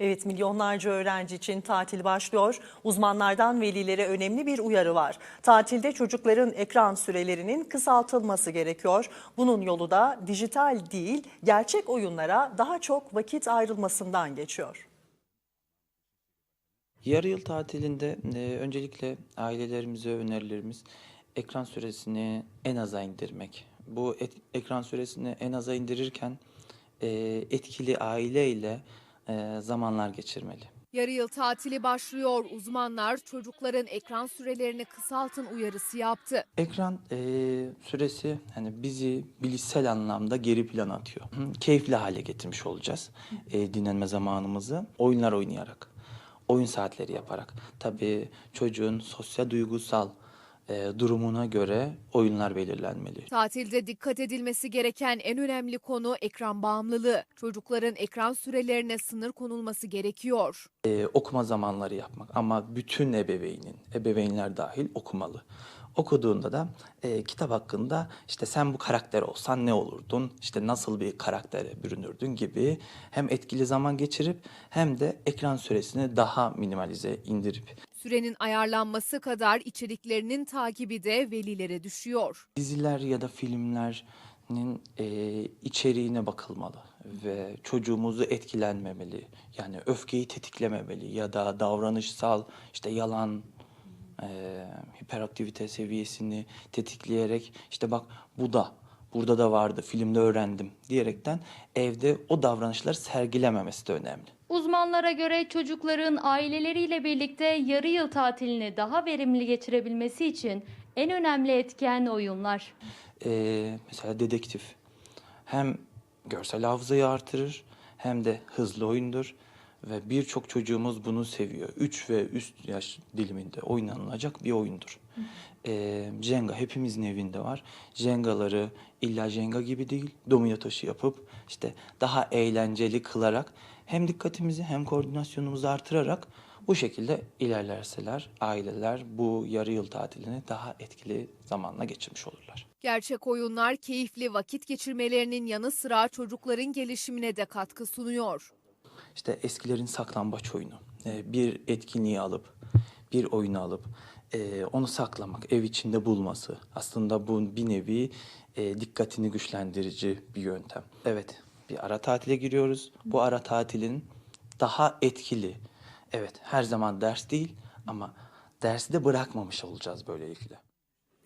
Evet milyonlarca öğrenci için tatil başlıyor. Uzmanlardan velilere önemli bir uyarı var. Tatilde çocukların ekran sürelerinin kısaltılması gerekiyor. Bunun yolu da dijital değil gerçek oyunlara daha çok vakit ayrılmasından geçiyor. Yarı yıl tatilinde e, öncelikle ailelerimize önerilerimiz ekran süresini en aza indirmek. Bu et- ekran süresini en aza indirirken e, etkili aileyle e, zamanlar geçirmeli. Yarı yıl tatili başlıyor. Uzmanlar çocukların ekran sürelerini kısaltın uyarısı yaptı. Ekran e, süresi hani bizi bilişsel anlamda geri plana atıyor. Hı, Keyifli hale getirmiş olacağız e, dinlenme zamanımızı oyunlar oynayarak, oyun saatleri yaparak. Tabii çocuğun sosyal duygusal e, durumuna göre oyunlar belirlenmeli. Tatilde dikkat edilmesi gereken en önemli konu ekran bağımlılığı. Çocukların ekran sürelerine sınır konulması gerekiyor. e, okuma zamanları yapmak ama bütün ebeveynin, ebeveynler dahil okumalı. Okuduğunda da e, kitap hakkında işte sen bu karakter olsan ne olurdun, işte nasıl bir karaktere bürünürdün gibi hem etkili zaman geçirip hem de ekran süresini daha minimalize indirip Sürenin ayarlanması kadar içeriklerinin takibi de velilere düşüyor. diziler ya da filmlerin e, içeriğine bakılmalı ve çocuğumuzu etkilenmemeli. Yani öfkeyi tetiklememeli ya da davranışsal işte yalan, e, hiperaktivite seviyesini tetikleyerek işte bak bu da burada da vardı filmde öğrendim diyerekten evde o davranışları sergilememesi de önemli. Uzmanlara göre çocukların aileleriyle birlikte yarı yıl tatilini daha verimli geçirebilmesi için en önemli etken oyunlar. Ee, mesela dedektif hem görsel hafızayı artırır hem de hızlı oyundur ve birçok çocuğumuz bunu seviyor. 3 ve üst yaş diliminde oynanılacak bir oyundur. Ee, Jenga hepimizin evinde var. Jengaları illa Jenga gibi değil, domino taşı yapıp işte daha eğlenceli kılarak hem dikkatimizi hem koordinasyonumuzu artırarak bu şekilde ilerlerseler aileler bu yarı yıl tatilini daha etkili zamanla geçirmiş olurlar. Gerçek oyunlar keyifli vakit geçirmelerinin yanı sıra çocukların gelişimine de katkı sunuyor. İşte eskilerin saklambaç oyunu. Ee, Bir etkinliği alıp, bir oyunu alıp e, onu saklamak, ev içinde bulması. Aslında bu bir nevi e, dikkatini güçlendirici bir yöntem. Evet, bir ara tatile giriyoruz. Bu ara tatilin daha etkili. Evet, her zaman ders değil ama dersi de bırakmamış olacağız böylelikle.